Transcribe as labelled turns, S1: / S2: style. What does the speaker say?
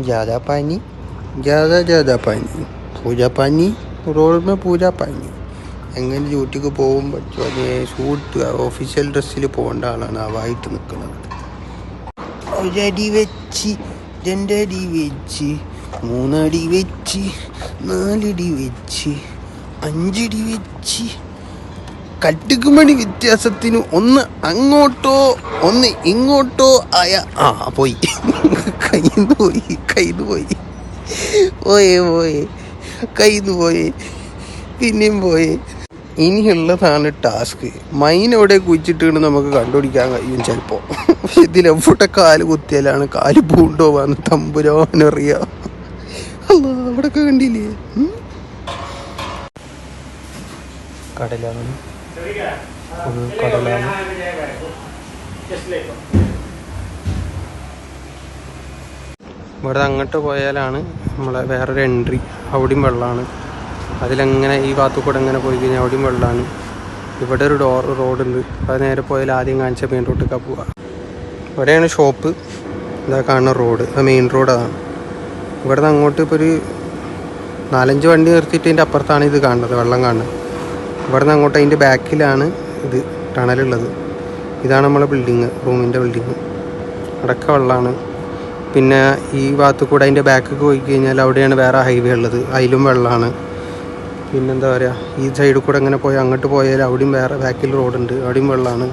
S1: ज़्यादा पानी ज़्यादा ज़्यादा पानी पूजा पानी रोड में पूजा पानी എങ്ങനെ ഡ്യൂട്ടിക്ക് പോകും പറ്റുമോ ഷൂട്ട് ഒഫീഷ്യൽ ഡ്രസ്സിൽ പോകേണ്ട ആളാണ് ആവായിട്ട് നിൽക്കുന്നത് ഒരടി വെച്ച് രണ്ടടി വെച്ച് മൂന്നടി വെച്ച് നാലടി വെച്ച് അഞ്ചടി വെച്ച് കട്ടുകുമണി വ്യത്യാസത്തിന് ഒന്ന് അങ്ങോട്ടോ ഒന്ന് ഇങ്ങോട്ടോ ആയ ആ പോയി. കയ്യിന്ന് പോയി കയ്യിന്ന് പോയി. പോയേ പോയേ. കയ്യിന്ന് പോയേ. പിന്നെയും പോയേ. ഇനിയുള്ളതാണ് ടാസ്ക്. മൈൻ എവിടെ കുഴിച്ചിട്ടാണ് നമുക്ക് കണ്ടുപിടിക്കാൻ കഴിയും ചിലപ്പോൾ പക്ഷെ ഇതിലെവിടെ കാൽ കുത്തിയാലാണ് കാൽ പൂണ്ടോവാന്ന് തമ്പുരാനറിയാം അല്ല അവിടെയൊക്കെ കണ്ടില്ലേ? കടലാണ്? കടലാണ് ഇവിടെ അങ്ങോട്ട് പോയാലാണ് നമ്മളെ വേറൊരു എൻട്രി അവിടെയും വെള്ളമാണ്. അതിലെങ്ങനെ ഈ ഭാഗത്തു കൂടെ അങ്ങനെ പോയി കഴിഞ്ഞാൽ അവിടെയും വെള്ളമാണ്. ഇവിടെ ഒരു ഡോർ റോഡുണ്ട് അത് നേരെ പോയാൽ ആദ്യം കാണിച്ച മെയിൻ റോഡിലേക്കാണ് പോവുക ഇവിടെയാണ് ഷോപ്പ് ഇതാ കാണുന്ന റോഡ് അത് മെയിൻ റോഡ് അതാണ് ഇവിടെ നിന്ന് അങ്ങോട്ട് ഇപ്പോൾ ഒരു നാലഞ്ച് വണ്ടി നിർത്തിയിട്ട് അതിന്റെ അപ്പുറത്താണ് ഇത് കാണുന്നത് വെള്ളം കാണുന്നത്. ഇവിടെ നിന്ന് അങ്ങോട്ട് അതിന്റെ ബാക്കിലാണ് ഇത് ടണലുള്ളത്. ഇതാണ് നമ്മളെ ബിൽഡിങ് റൂമിന്റെ ബിൽഡിങ് അടക്ക വെള്ളമാണ്. പിന്നെ ഈ ഭാഗത്ത് കൂടെ അതിന്റെ ബാക്കൊക്കെ പോയി കഴിഞ്ഞാൽ അവിടെയാണ് വേറെ ഹൈവേ ഉള്ളത്. അതിലും വെള്ളമാണ്. പിന്നെന്താ പറയുക ഈ സൈഡിൽ കൂടെ അങ്ങനെ പോയാൽ അങ്ങോട്ട് പോയാൽ അവിടെയും വേറെ ബാക്കിൽ റോഡുണ്ട് അവിടെയും വെള്ളമാണ്.